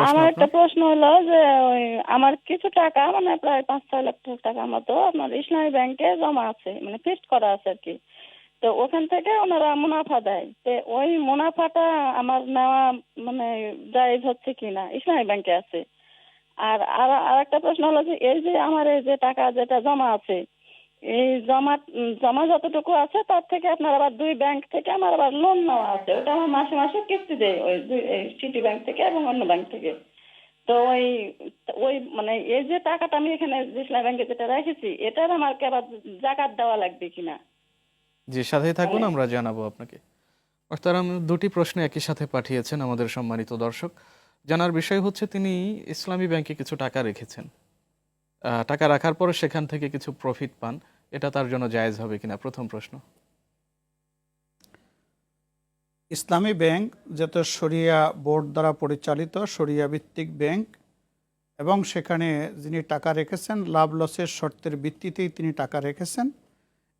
আমার একটা প্রশ্ন হলো যে ওই আমার কিছু টাকা মানে প্রায় পাঁচ ছয় লাখ টাকার মতো আপনার ইসলামী ব্যাংকে জমা আছে মানে ফিক্সড করা আছে আর কি। তো ওখান থেকে ওনারা মুনাফা দেয়। তো ওই মুনাফাটা আমার নেওয়া মানে জায়েজ হচ্ছে কিনা ইসলামী ব্যাংকে আছে। আর আর আর একটা প্রশ্ন হলো যে এই যে আমার এই যে টাকা যেটা জমা আছে জমা জমা যতটুকু আছে তার থেকে আপনার আবার দুই ব্যাংক থেকে আমার আবার লোন নেওয়া আছে। ওটা আমার মাসে মাসে কিস্তি দেয় ওই সিটি ব্যাংক থেকে এবং অন্য ব্যাংক থেকে। তো ওই ওই মানে এই যে টাকাটা আমি এখানে ইসলাম ব্যাংকে যেটা রেখেছি এটার আমাকে আবার জাকাত দেওয়া লাগবে কিনা? জি সাথেই থাকুন আমরা জানাব আপনাকে। মোহতারাম দুটি প্রশ্ন একই সাথে পাঠিয়েছেন আমাদের সম্মানিত দর্শক। জানার বিষয় হচ্ছে তিনি ইসলামী ব্যাংকে কিছু টাকা রেখেছেন। টাকা রাখার পরে সেখান থেকে কিছু প্রফিট পান। এটা তার জন্য জায়েজ হবে কিনা? প্রথম প্রশ্ন। ইসলামী ব্যাংক যাতে শরিয়া বোর্ড দ্বারা পরিচালিত শরিয়া ভিত্তিক ব্যাংক এবং সেখানে যিনি টাকা রেখেছেন, লাভ লসের শর্তের ভিত্তিতেই তিনি টাকা রেখেছেন,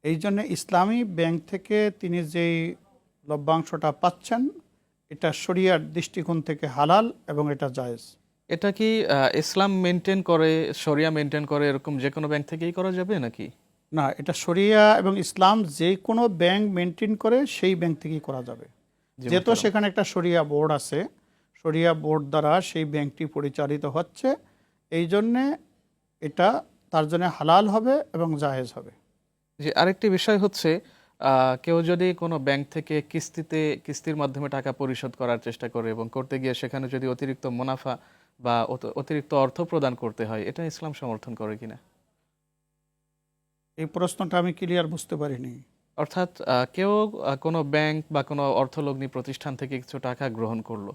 এই জন্য ইসলামী ব্যাংক থেকে তিনি যেই লভ্যাংশটা পাচ্ছেন, এটা শরিয়ার দৃষ্টিকোণ থেকে হালাল এবং এটা জায়েজ। এটা কি ইসলাম মেনটেন করে শরিয়া মেনটেন করে এরকম যে কোনো ব্যাংক থেকেই করা যাবে নাকি? না এটা শরিয়া এবং ইসলাম যে কোনো ব্যাংক মেনটেন করে সেই ব্যাংক থেকেই করা যাবে। যেহেতু সেখানে একটা শরিয়া বোর্ড আছে শরিয়া বোর্ড দ্বারা সেই ব্যাংকটি পরিচালিত হচ্ছে এই জন্যে এটা তার জন্য হালাল হবে এবং জাহেজ হবে। যে আরেকটি বিষয় হচ্ছে কেউ যদি কোনো ব্যাংক থেকে কিস্তিতে কিস্তির মাধ্যমে টাকা পরিশোধ করার চেষ্টা করে এবং করতে গিয়ে সেখানে যদি অতিরিক্ত মুনাফা বা অতিরিক্ত অর্থ প্রদান করতে হয় এটা ইসলাম সমর্থন করে কিনা? এই প্রশ্নটা আমি ক্লিয়ার বুঝতে পারিনি। অর্থাৎ কেউ কোনো ব্যাংক বা কোনো অর্থলগ্নি প্রতিষ্ঠান থেকে কিছু টাকা গ্রহণ করল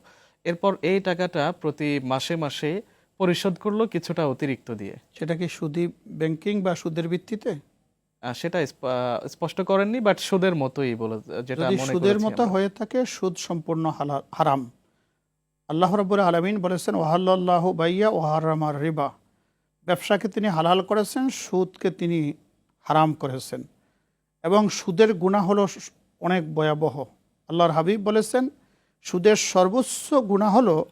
এরপর এই টাকাটা প্রতি মাসে মাসে পরিশোধ করল কিছুটা অতিরিক্ত দিয়ে। সেটা কি সুদি ব্যাংকিং বা সুদের ভিত্তিতে? সেটা স্পষ্ট করেননি বাট সুদের মতোই বলে যেটা সুদের মতো হয়ে থাকে সুদ সম্পূর্ণ হারাম। আল্লাহ রব্বুর আলমিন বলেছেন ওহাল্লাহ বাইয়া ওহারামার রিবা। ব্যবসাকে তিনি হালাল করেছেন সুদকে তিনি হারাম করেছেন। এবং সুদের গুণা হলো অনেক ভয়াবহ। আল্লাহর হাবিব বলেছেন সুদের সর্বোচ্চ গুণা হলো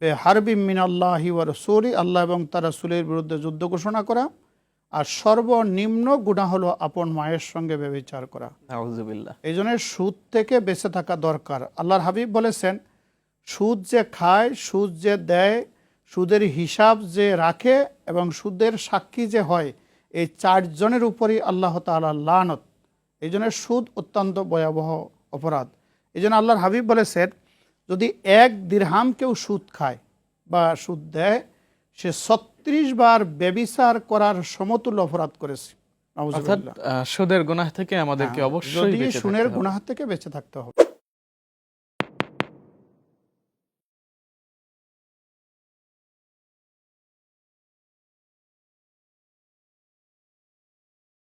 বে হারবি মিন আল্লাহি ওয়া রসুলি আল্লাহ এবং তার রসুলের বিরুদ্ধে যুদ্ধ ঘোষণা করা। আর সর্বনিম্ন গুণা হলো আপন মায়ের সঙ্গে ব্যবচার করা। এই জন্য সুদ থেকে বেঁচে থাকা দরকার। আল্লাহর হাবিব বলেছেন সুদ যে খায় সুদ যে দেয় সুদের হিসাব যে রাখে এবং সুদের সাক্ষী যে হয় এই চারজনের উপরই আল্লাহ তাআলা লানত। এই জন্য সুদ অত্যন্ত ভয়াবহ অপরাধ। এই জন্য আল্লাহর হাবিব বলেছেন যদি এক দিরহাম কেউ সুদ খায় বা সুদ দেয় সে ছত্রিশ বার ব্যবিচার করার সমতুল্য অপরাধ করেছে। সুদের গুনাহ থেকে আমাদেরকে হ্যাঁ, অবশ্যই সুনের। গুনাহ থেকে বেঁচে থাকতে হবে।